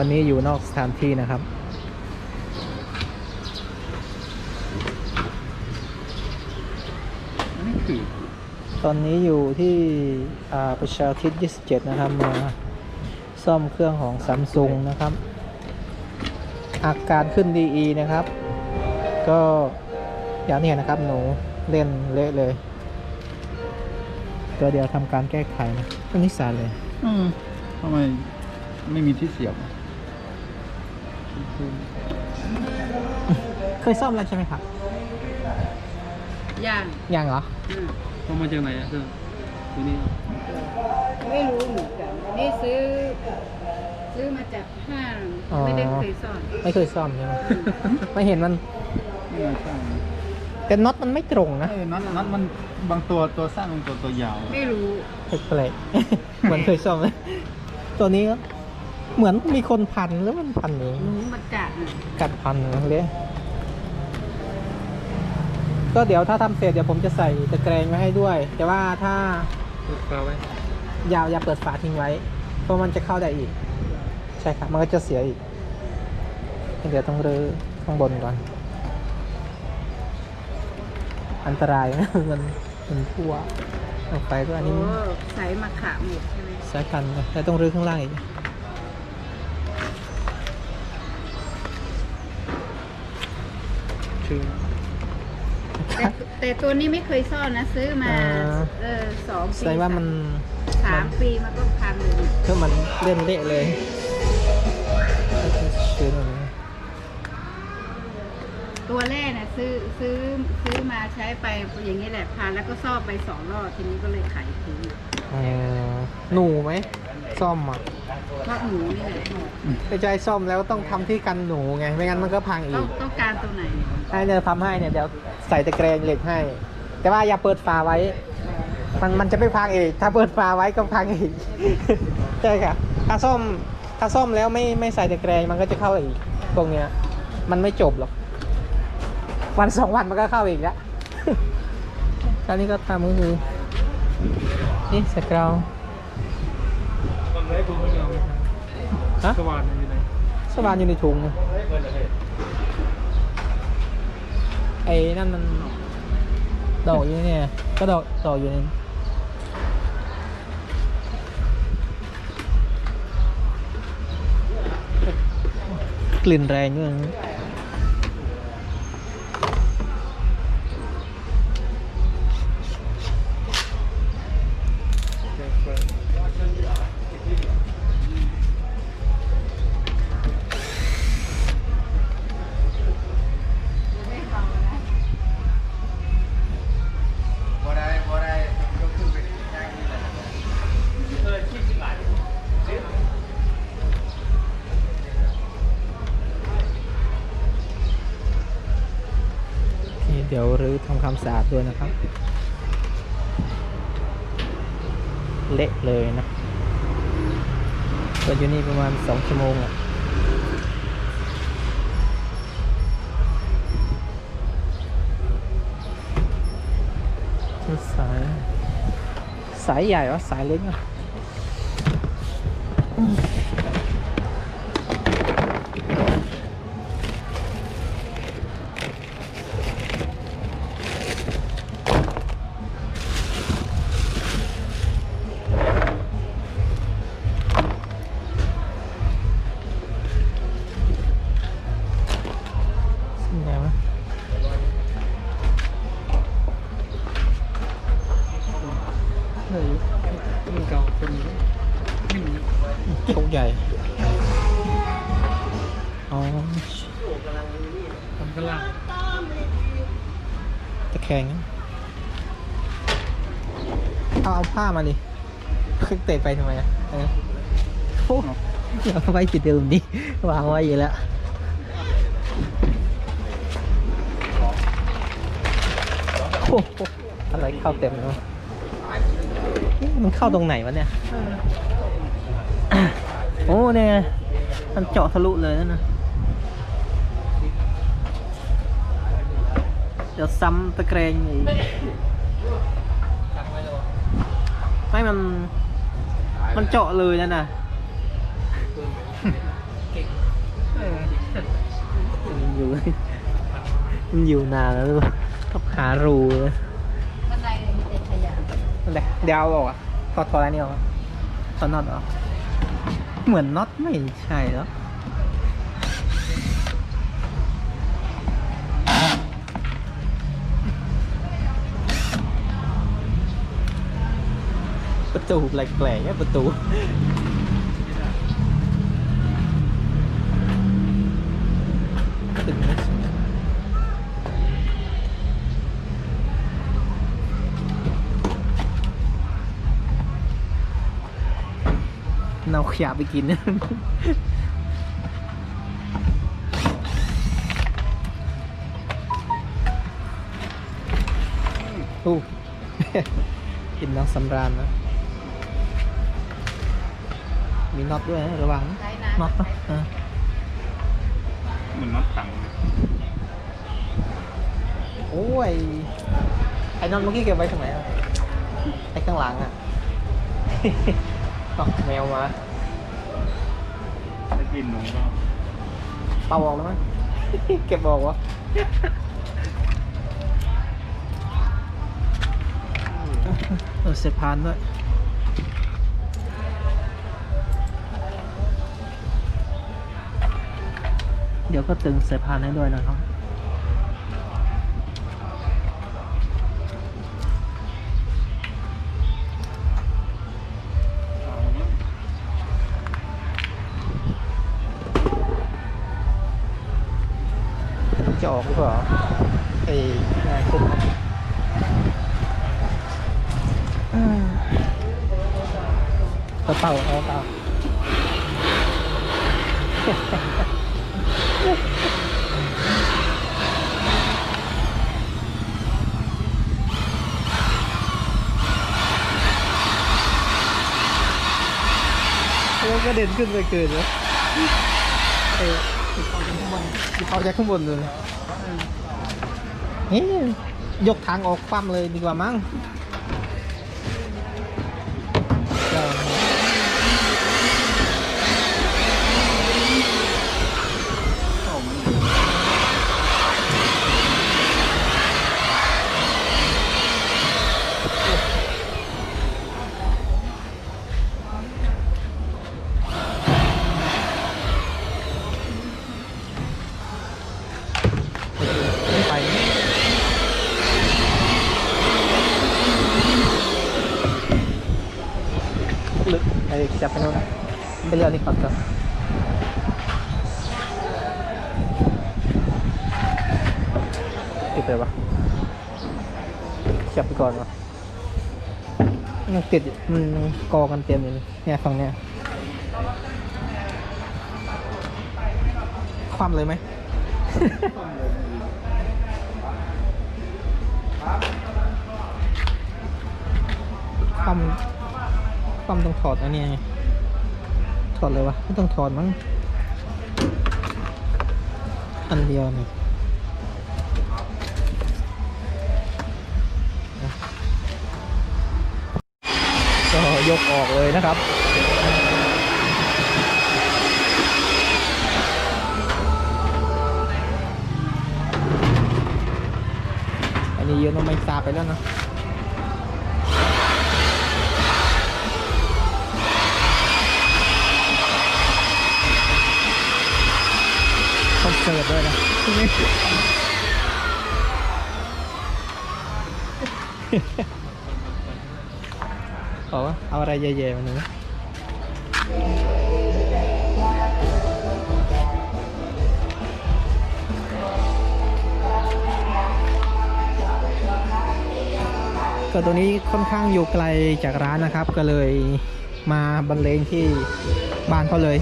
วันนี้อยู่นอกสถานที่นะครับอันนี้คือตอนนี้อยู่ที่อ่าประชาอุทิศ27 นะครับ มาซ่อมเครื่องของซัมซุงนะครับ อาการขึ้นดีนะครับ ก็อย่างที่เห็นนะครับหนูเล่นเละเลยก็เดี๋ยวทำการแก้ไขนะอันนี้สารเลย อืมทำไมไม่มีที่เสียบอะ เคยซ่อมแล้วใช่ไหมครับย่างยังเหรอ อืมเอามาจากไหนอะเธอตัวนี้ไม่รู้เหมือนกันนี่ซื้อ ซื้อมาจากห้างอ๋อ ไม่ได้เคยซ่อนไม่เคยซ่อมใช่ไหมไม่เห็นมัน ไม่น่าใช่นะแต่น็อตมันไม่ตรงนะเอ้ยนัดนัดมันบางตัวตัวสั้นบางตัวตัวยาว ไม่รู้ แปลกๆเหมือนเคยซ่อมไหมตัวนี้ก็ เหมือนมีคนพันแล้วมันพันเองหนูมากัดน่ะกัดพันเลยก็เดี๋ยวถ้าทำเสร็จเดี๋ยวผมจะใส่ตะแกรงไว้ให้ด้วย แต่ว่าถ้าเปิดฝาไว้อย่าอย่าเปิดฝาทิ้งไว้ เพราะมันจะเข้าได้อีก ใช่ครับมันก็จะเสียอีกเดี๋ยวต้องรื้อข้างบนก่อน อันตรายนะมันมันพัวออกไปก็อันโอ้นี้ใส่มาขามหมดใช่ไหมสายกันนะแต่ต้องรื้อข้างล่างอีก ชื่อ แต่แต่ตัวนี้ไม่เคยซ่อนนะ ซื้อมา อ่า เออสองปีใส่ว่ามันสามปีมันก็พังเลยคือมันเล่นเละเลยชื้นหมดเลยตัวแรกน่ะซื้อซื้อซื้อมาใช้ไปอย่างนี้แหละพันแล้วก็ซ่อมไปสองรอบทีนี้ก็เลยขายทิ้งอ๋อหนูไหมซ่อมอะ เพราะหนูนี่แหละไปใจซ่อมแล้วต้องทำที่กันหนูไง ไม่งั้นมันก็พังอีต้องก ต้องการตัวไหนให้เนี่ยทำให้เนี่ยเดี๋ยวใส่ตะแกรงเหล็กให้ แต่ว่าอย่าเปิดฝาไว้ มันมันจะไม่พังอีกถ้าเปิดฝาไว้ก็พังอีก ใช่ค่ะถ้าซ่อมถ้าซ่อมแล้วไม่ไม่ใส่ตะแกรงมันก็จะเข้าอีกตรงเนี้ย มันไม่จบหรอก วันสองวันมันก็เข้าอีกแล้วคราวนี้ก็ทำก็คือนี่สเกราว ตอนแรกผมไม่ยอมฮะสว่านอยู่ไหนส ดด้วยนะครับ เละเลยนะก็อยู่นี่ประมาณสองชั่วโมงอะสาย สายใหญ่วะสายเล็กอะ ไปทำไมอะเออโอ้เอาไว้จุดเดิมดิวางไว้อยู่แล้วโอ้โหอะไรเข้าเต็มเลยวะนี่มันเข้าตรงไหนวะเนี่ย โอ้เนี่ยมันเจาะทะลุเลยนั่นะเดี๋ยวซ้ำตะแกรงอีกไม่มัน มันเจาะเลยนั่นน่ะแกเออมันอยู่มันอยู่นานแล้วหรือเปล่าต้องหารูเลยบันไดมีแต่ขยะนั่นแหละเดี๋ยวเอาออกอะถอดถอดอะไรนี่ออกอะถอดน็อตออกเหมือนน็อตไม่ใช่แล้ว ประตูแปลกๆเนี่ยประตูตึงไม่สุดเราขยะไปกินอู้กินน้องสำราญนะ มีน็อตด้วยนะระวังนะใช้น้ำน็อตปะอ่าเหมือนน็อตถังโอ้ยไอ้นอนเมื่อกี้เก็บไว้ตรงไหนอะไอ้ข้างหลังอะอ๋อแมวมาได้กินหนูก็เป่าออกแล้วมั้ง เก็บออกวะเออเสร็จพานด้วย เดี๋ยวก็ตึงเสร็จพานให้ด้วยนะครับ จะออกหรือเปล่าไอ้งานขึ้นอืมกระเป๋าเอาเปล่า แล้วก็เด่นขึ้นไปเกินเลยเออเอาจากข้างบนเลยนี่ยกทางออกคว่ำเลยดีกว่ามั้งเดี๋ยวไป ลึกไอ้จับไปโน่นไปเรือนี่ก่อนก่อนติดเลยวะ จับไปก่อนวะมันติดมันกอกันเต็มเลยเนี่ยฝั่งเนี้ยคว่ำเลยไหมคว่ำปั๊มต้องถอดอันนี้ไงถอดเลยวะไม่ต้องถอดมั้งอันเดียวนี่ ยกออกเลยนะครับอันนี้เยอะน้องไม่ซาไปแล้วนะคอนเสิร์ตด้วยนะ เอาวะเอาอะไรเย่ๆมาหนึ่งก็ตัวนี้ค่อนข้างอยู่ไกลจากร้านนะครับ ก็เลยมาบรรเลงที่บ้านเขาเลย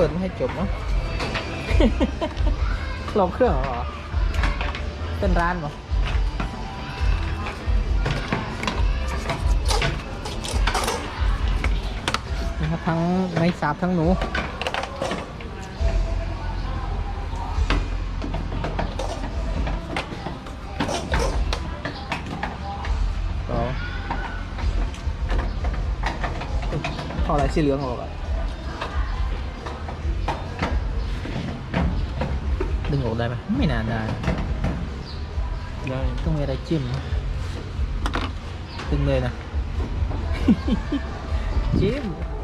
เปิดไม่ให้จบเนาะ ลองเครื่องเหรอ เป็นร้านเหรอนะครับทั้งไม้สาบทั้งหนูก็พออะไรสีเหลืองออกอะ งออกได้ไหม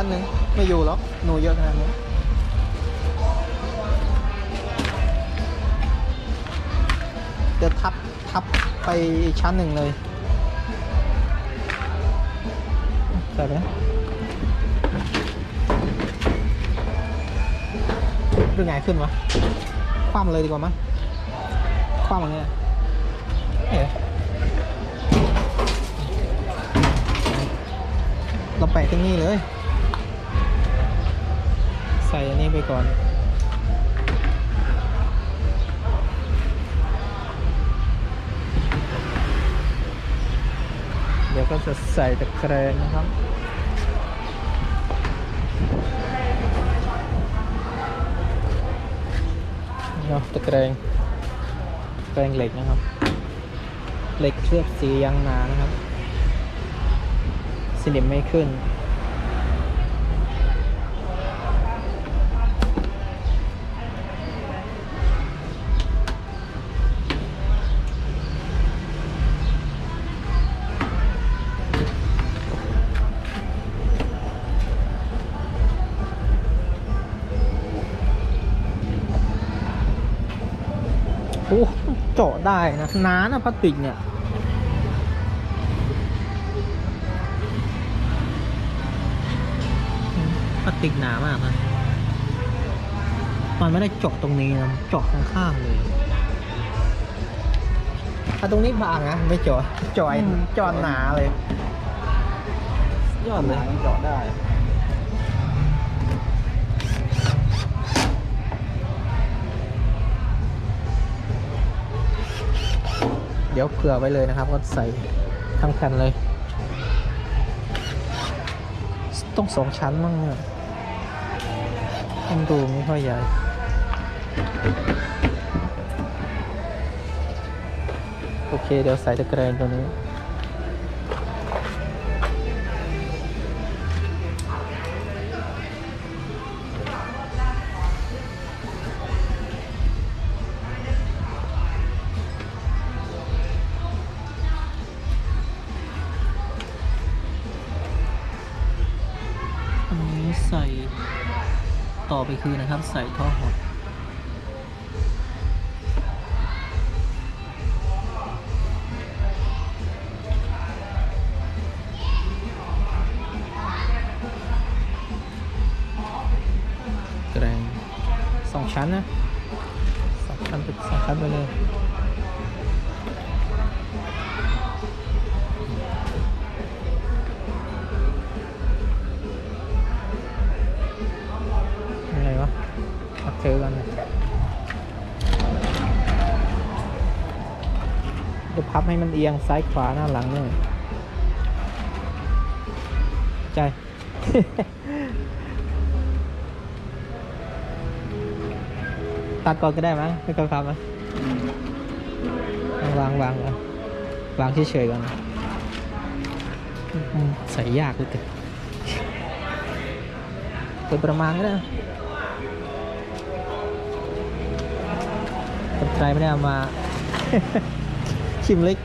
ชั้นหนึ่งไม่อยู่หรอกหนูเยอะขนาดนี้เดี๋ยวทับทับไปอีกชั้นหนึ่งเลยใส่ไปนะดูไงขึ้นวะคว่ำเลยดีกว่ามั้ยคว่ำอย่างเงี้ยเอ๊ะเราแปะตรงนี้เลย ใส่อันนี้ไปก่อน เดี๋ยวก็จะใส่ตะแกรงนะครับเนาะตะแกรงแกรงเหล็กนะครับ เหล็กเคลือบสียางนานะครับ สนิมไม่ขึ้น เจาะได้นะหนานะพลาสติกเนี่ยพลาสติกหนามากนะมันไม่ได้เจาะตรงนี้นะเจาะข้างๆเลยถ้าตรงนี้บางนะไม่เจาะเจาะไอ้เจาะหนาเลย ยอดเลยเจาะได้ ดี๋ยวเผื่อไว้เลยนะครับ ก็ใส่ทั้งแผ่นเลย ต้องสองชั้นมั้งเนี่ยมันดูไม่ค่อยใหญ่โอเค เดี๋ยวใส่ตะแกรงตัวนี้ คือนะครับใส่ท่อหด มาเจอกันเลยเดี๋ยวพับให้มันเอียงซ้ายขวาหน้าหลังเนี่ยใจ ตัดก่อนก็ได้มั้งไม่ต้องพับมั้งวางวางวางวางเฉยๆก่อนอืมใส่ยากเลยเกินเป็นประมาณก็ได้ ใครไม่ได้เอามา ชิมเล็ก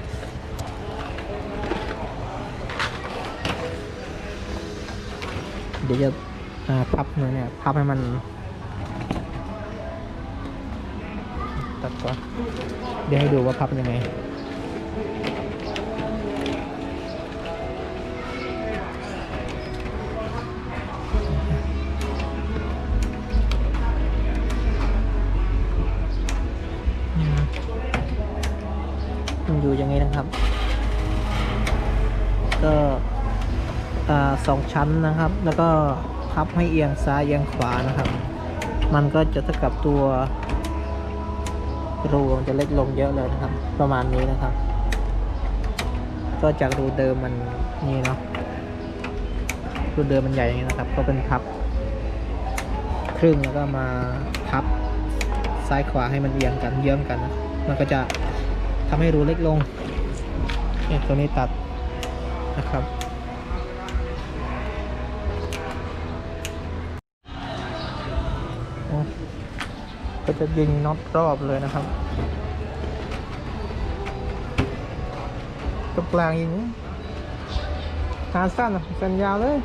เดี๋ยวจะพับเนื้อเนี่ย พับให้มัน ตัดก่อนเดี๋ยวให้ดูว่าพับยังไง ชั้นนะครับ แล้วก็พับให้เอียงซ้ายเอียงขวานะครับ มันก็จะเท่ากับตัวรูมันจะเล็กลงเยอะเลยนะครับ ประมาณนี้นะครับ ก็จากรูเดิมมันนี่เนาะรูเดิมมันใหญ่อย่างนี้นะครับ ก็เป็นพับ ครึ่งแล้วก็มาพับซ้ายขวาให้มันเอียงกันเยื้องกันนะมันก็จะทำให้รูเล็กลงเนี่ยตัวนี้ตัดนะครับ ก็จะยิงน็อตรอบเลยนะครับตรงกลางยิงหาสั้นอะสั้นยาวเลย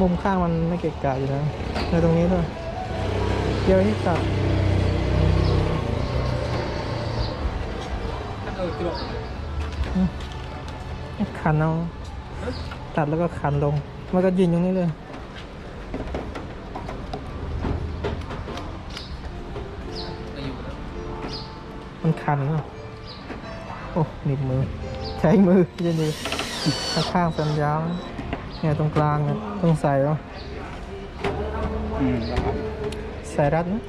มุมข้างมันไม่เกะกะอยู่นะในตรงนี้ด้วยเดี๋ยวนี้ตัดขันเอา ตัดแล้วก็ขันลง มันก็ยิงตรงนี้เลยันโอ้หนีบมือ ใช้มือจะดีข้างข้างๆสัญญาณเนี่ยตรงกลางเนี่ยต้องใส่เนาะอืมใส่รัดนะ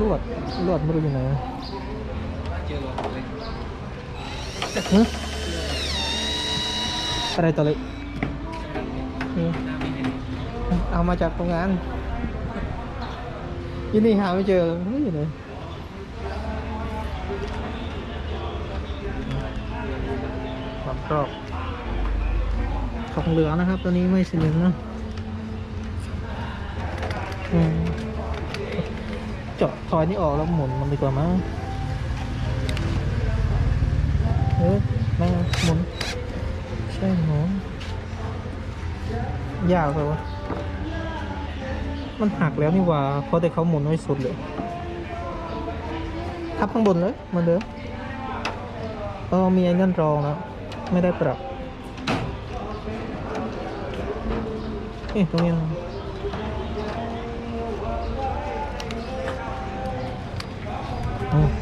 ลวดลวดไม่รู้อยู่ไหนอะไรตัวเล็กเอามาจากโรงงาน ยี่นี่หาไม่เจอไม่อยู่เลยความรอบของเหลืองนะครับ ตัวนี้ไม่สนิมนะอืมเจาะทอยนี่ออกแล้วหมุนมันดีกว่ามั้งเออไม่เอาหมุน ใช่หมุนยากเลยวะ มันหักแล้วนี่ว่าเพราะแต่เขาหมุนไม่สุดเลยทับข้างบนเลยมันเดิมเออมีไอ้นั่นรองแล้วไม่ได้ปรับเอ๊ะตรงนี้อืมโอ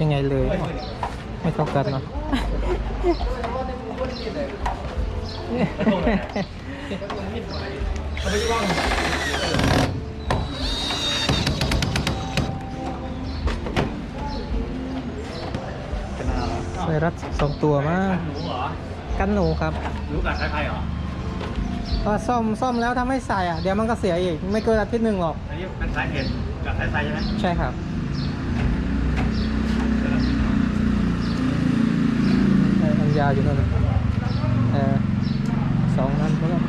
ยังไงเลย ไม่เข้ากันเนาะเป็นอะไรไวรัสสองตัวมากหนูเหรอกันหนูครับรู้กัดใครเหรอก็ซ่อมซ่อมแล้วถ้าไม่ใส่อะ เดี๋ยวมันก็เสียอีก ไม่เกินอาทิตย์หนึ่งหรอกอันนี้เป็นสาเหตุกัดสายไฟใช่ไหมใช่ครับ ยาวอยู่นั่นเออสองนั้นเพื่อน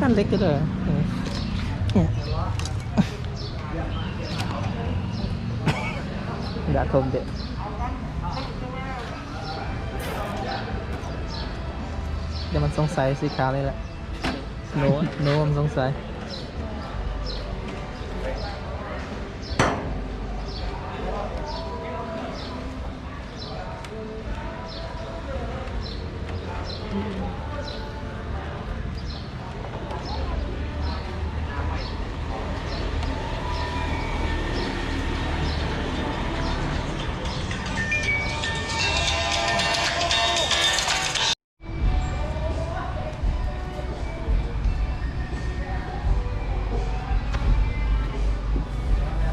นั่นเล็กก็เลยเนี่ยดาคมเด็กเดี๋ยวมันสงสัยสีขาวเลยแหละโน้โน้มันสงสัย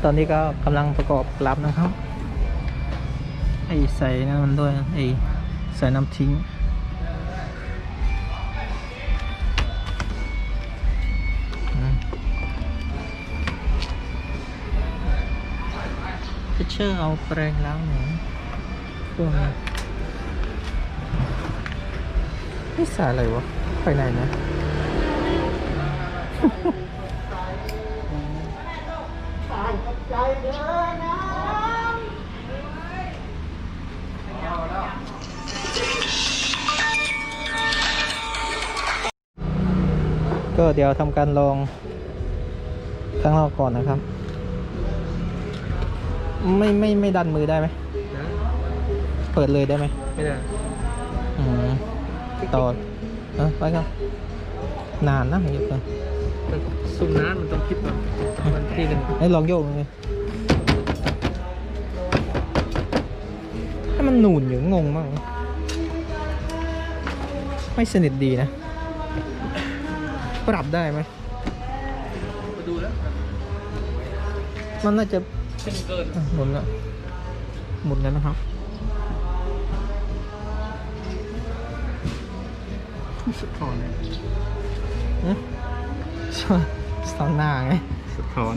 ตอนนี้ก็กำลังประกอบกลับนะครับไอ้ใส่นั่นมันด้วยไอ้ใส่น้ำทิ้งอืมพิเชอร์เอาแปรงล้างหนูพวนี้นี่ใส่อะไรวะไปไหนนะ ก็เดี๋ยวทำการลองข้างนอกก่อนนะครับ ไม่ไม่ไม่ดันมือได้ไหมนะเปิดเลยได้ไหมไม่ได้อืมต่อเออไปครับ นานนะเยอะเกินมันซุ่มน้ำมันต้องคิดว่ามันที่กันให้ลองโยกเลยให้มันหนูนอยู่งงมาก ไม่สนิทดีนะ ปรับได้ไหมมาดูแล้วมันน่าจะเป็นเกินอะหมุนแล้วหมุนแล้วนะครับสะท้อนอืมสอนหน้าไงสะท้อน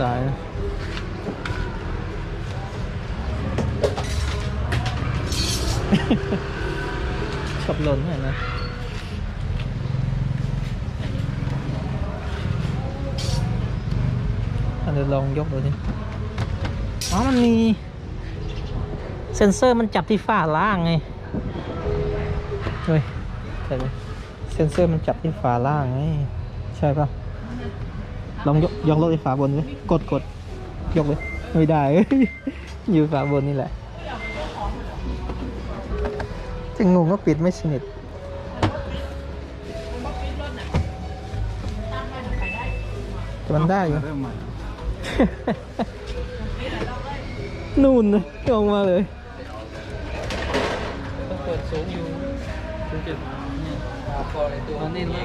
สายชอบหล่นเห็นไหมอันเดี๋ยวลองยกดูสิอ๋อมันมี เซ็นเซอร์มันจับที่ฝาล่างไงเฮ้ยเซ็นเซอร์มันจับที่ฝาล่างไง ใช่ปะ ลองยกยกรถที่ฝาบนเลยกดกดยกเลย ไม่ได้ อยู่ฝาบนนี่แหละจะงงก็ปิดไม่สนิทแต่มันได้อยู่เริ่มใหม่นู่นนะลงมาเลยต้องเปิดสูงอยู่สูงเจ็ดนี่พอไอตัวนี้นี่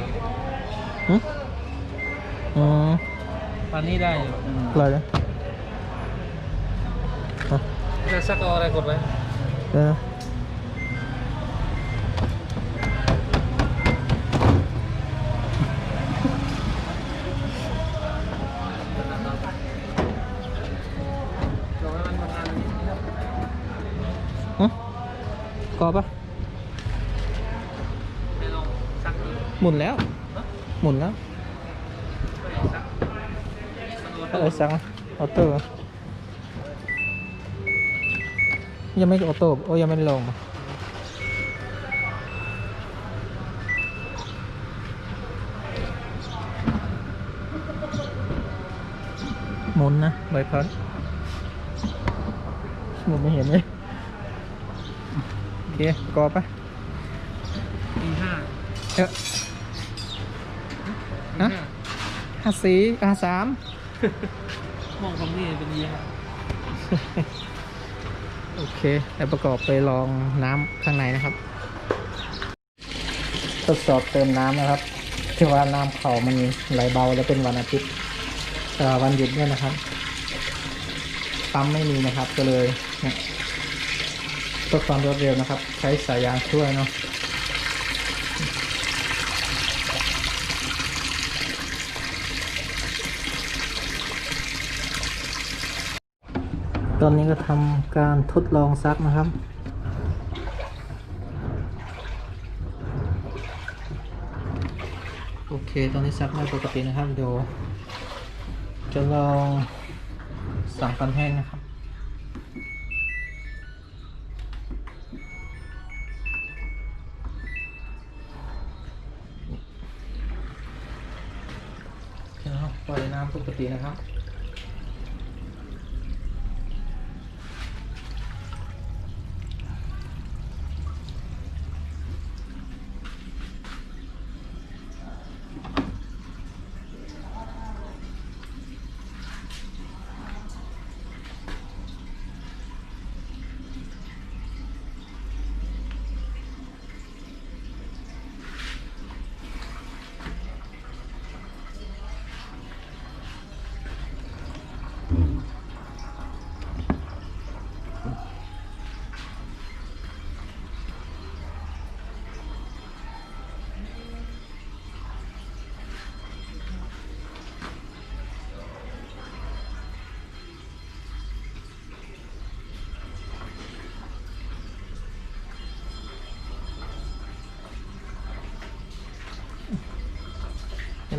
หึ อืมปานนี้ได้อยู่อะไรนะอะจะสักเอาอะไรกดไว้เดี๋ยวนะหึกรอบปะไม่ลองสักดูหมุนแล้ว หมุนแล้ว อะไรสั่งออโต้ ยังไม่ออโต้ โอ้ยังไม่ได้ลงมาหมุนนะใบพัดหมุนไม่เห็นเลยโอเคกรอบปะอีห้าเอ๊ะฮะห้าสี่ห้าสาม มองคำนี้เป็นอีห้าโอเค แล้วประกอบไปลองน้ำข้างในนะครับ ทดสอบเติมน้ำนะครับที่ว่าน้ำเขามันไหลเบาแล้วเป็นวันอาทิตย์วันหยุดเนี่ยนะครับปั๊มไม่มีนะครับก็เลยเนี่ยเพื่อความรวดเร็วนะครับ ใช้สายยางช่วยเนาะ อนนี้ก็ทำการทดลองซักนะครับ โอเค ตอนนี้ซักได้ปกตินะครับ เดี๋ยวจะลองสั่งกันแห้งนะครับนะครับปล่อยน้ำปกตินะครับ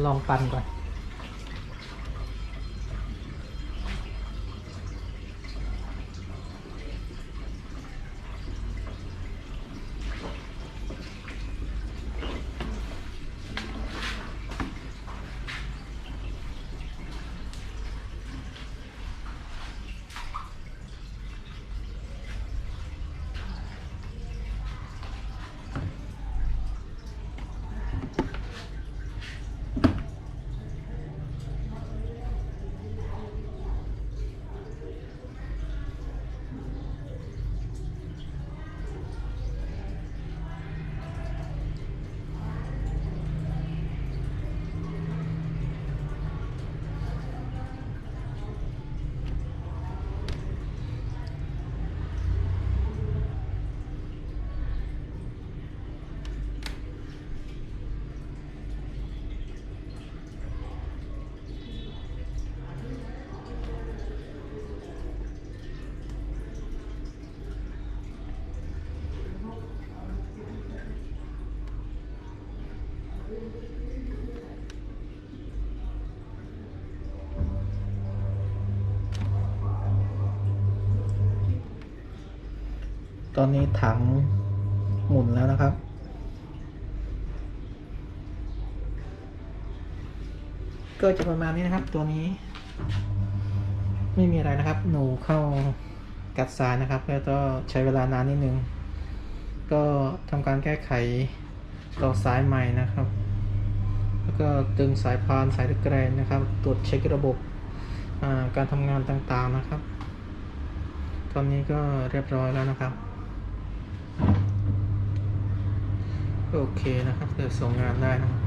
ลองปั่นก่อน ตอนนี้ถังหมุนแล้วนะครับ ก็จะประมาณนี้นะครับ ตัวนี้ ไม่มีอะไรนะครับ หนูเข้ากัดสายนะครับ แล้วก็ใช้เวลานานนิดนึง ก็ทำการแก้ไขต่อสายใหม่นะครับ แล้วก็ตึงสายพานสายตะแกรงนะครับ ตรวจเช็คระบบการทำงานต่างๆนะครับ ตอนนี้ก็เรียบร้อยแล้วนะครับ โอเคนะครับเดี๋ยวส่งงานได้นะครับ